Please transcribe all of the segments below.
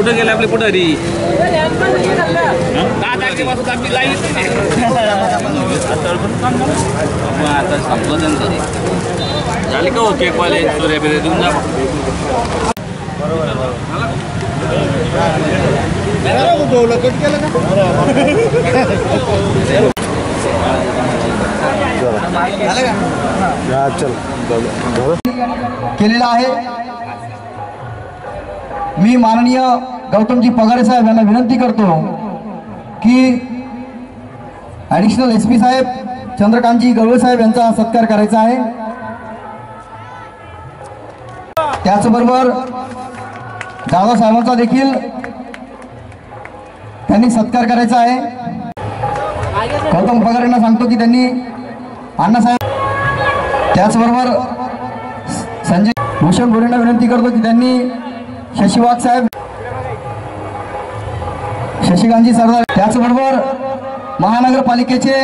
कुठं गेले आपले पुढारी दहा तारखेपासून आम्ही लाईन आता संपलं त्यांचं झाले का ओके कॉलेज सूर्या बिर्या देऊन जा. केलेला आहे. मी माननीय गौतमजी पगारे साहेब यांना विनंती करतो की ॲडिशनल एस पी साहेब चंद्रकांतजी गवळे साहेब यांचा सत्कार करायचा आहे. त्याचबरोबर जाधव साहेबांचा देखील त्यांनी सत्कार करायचा आहे. गौतम पगार यांना सांगतो की त्यांनी अण्णासाहेब त्याचबरोबर संजय भूषण गोरेंना विनंती करतो की त्यांनी शशिवाग साहेब. शशिकांतजी सरदार त्याचबरोबर महानगरपालिकेचे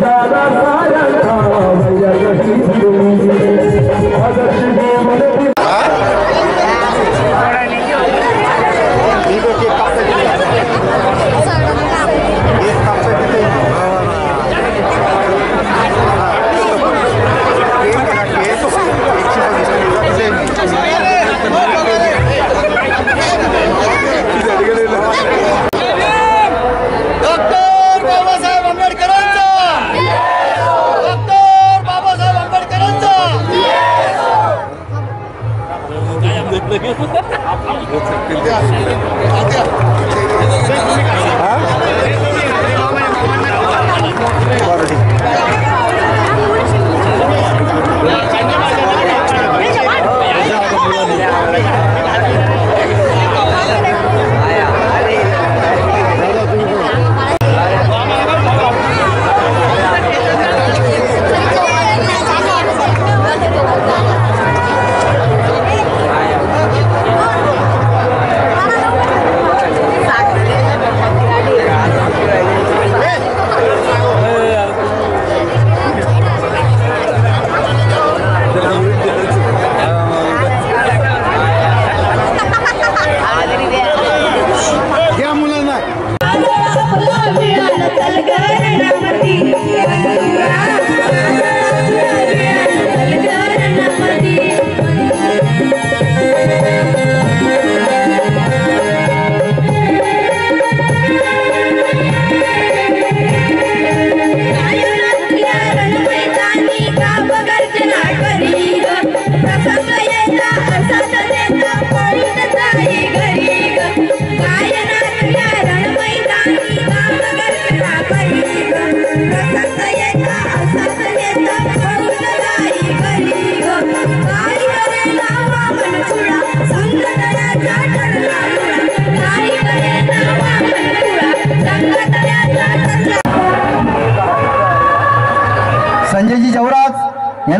दादा Thank you.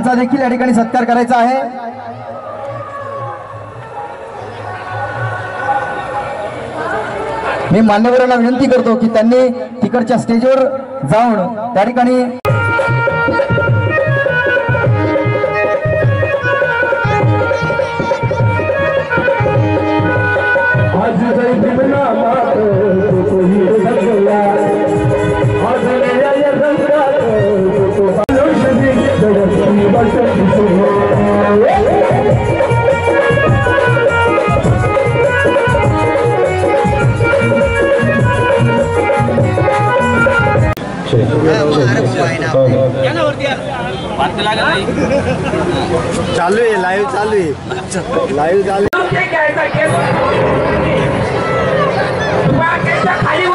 यांचा देखील या ठिकाणी सत्कार करायचा आहे. मी मान्यवरांना विनंती करतो की त्यांनी तिकडच्या स्टेजवर जाऊन त्या ठिकाणी चालू आहे लाईव्ह चालू आहे. लाईव्ह चालू खाली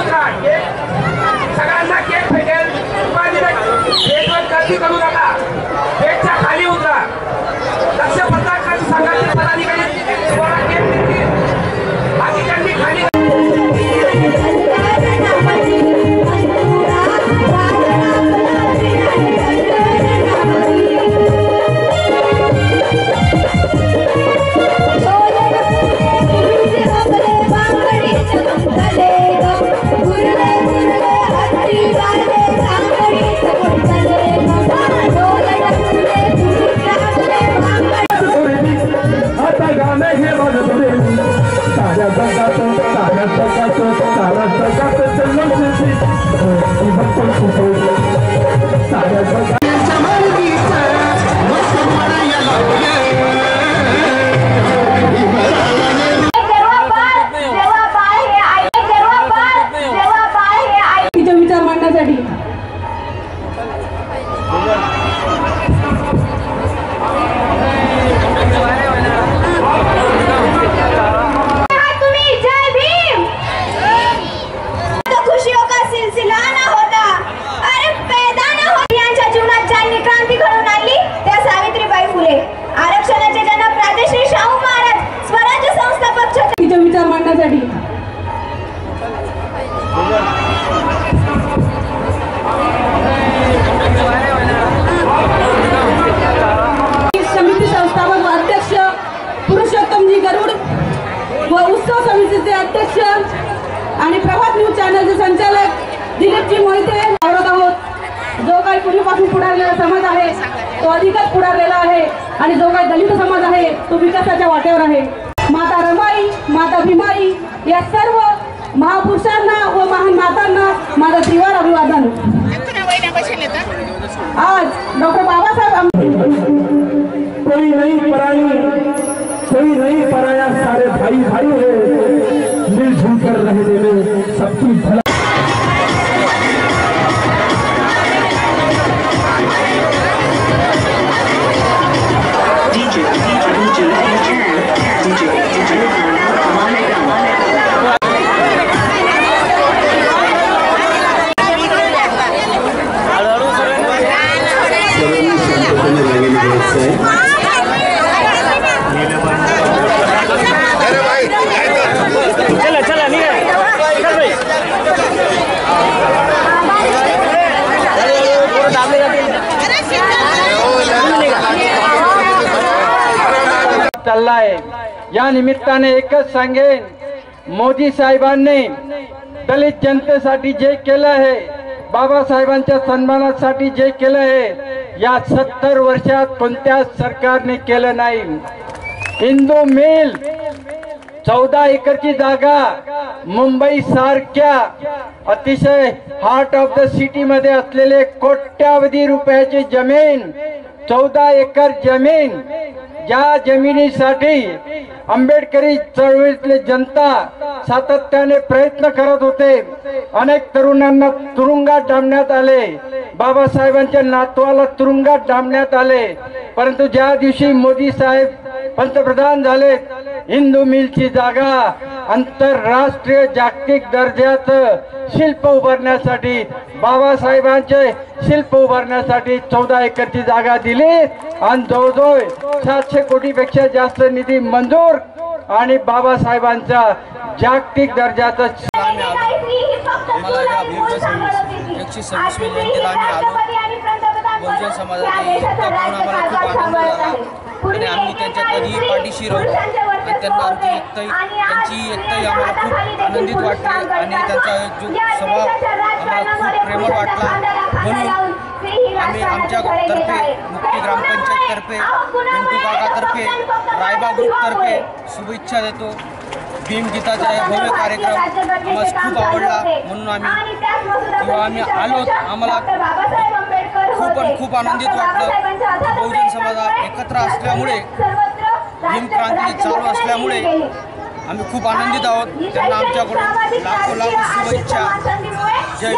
或者说 जो पुढारलेला समाज आहे. तो अधिकच पुढारलेला आहे. आणि जो काही दलित समाज आहे तो विकासाच्या वाटेवर आहे. माता रमाई माता भीमाई या सर्व महापुरुषांना व महान मातांना माझा त्रिवार अभिवादन. आज डॉक्टर बाबासाहेब आंबेडकर कोई नहीं पराई कोई नहीं पराया सारे भाई भाई है. हो. मिलजुल कर रहने में सबकी भला चाललाय या निमित्ताने एकच सांगेन मोदी साहेबांनी दलित जनतेसाठी जे केलं आहे बाबासाहेबांच्या सन्मानासाठी जे केलं आहे या सत्तर वर्षात कोणत्याच सरकारने केलं नाही. हिंदू मिल चौदा एकरची जागा मुंबई सारख्या अतिशय हार्ट ऑफ द सिटी मध्ये असलेले कोट्यावधी रुपयाची जमीन चौदा एकर जमीन ज्या जमिनीसाठी आंबेडकरी चळवळीतले जनता सातत्याने प्रयत्न करत होते अनेक तरुणांना तुरुंगात डांबण्यात आले. बाबासाहेबांच्या नातवाला तुरुंगात डांबण्यात आले. परंतु ज्या दिवशी मोदी साहेब पंतप्रधान झाले हिंदू मिलची जागा आंतरराष्ट्रीय जागतिक दर्जाचं शिल्प उभारण्यासाठी बाबासाहेबांचे शिल्प उभारण्यासाठी चौदा एकरची जागा दिली आणि जवळजवळ सातशे कोटीपेक्षा जास्त निधी मंजूर आणि बाबासाहेबांचा जागतिक दर्जाचा मला सव्वीस- जयंतीला आम्ही आलो. बहुजन समाजाची एकता पाहून आम्हाला खूप आनंद झाला आणि आम्ही त्यांच्या कधीही पाठीशी राहू त्यांना आमची एकताही त्यांची एकताही आम्हाला खूप आनंदित वाटते आणि त्यांचा जो स्वभाव आम्हाला खूप प्रेमळ वाटला. म्हणून आम्ही आमच्या तर्फे मुक्ती ग्रामपंचायततर्फे पिंटू काकातर्फे रायबा ग्रुपतर्फे शुभेच्छा देतो. भीमगीताचा या भव्य कार्यक्रम आम्हाला खूप आवडला म्हणून आम्ही जेव्हा आम्ही आलो आम्हाला खूप खूप आनंदित वाटलं. बहुजन समाज हा एकत्र असल्यामुळे भीम क्रांती चालू असल्यामुळे आम्ही खूप आनंदित आहोत. त्यांना आमच्याकडून लाखो लाखो शुभेच्छा. जय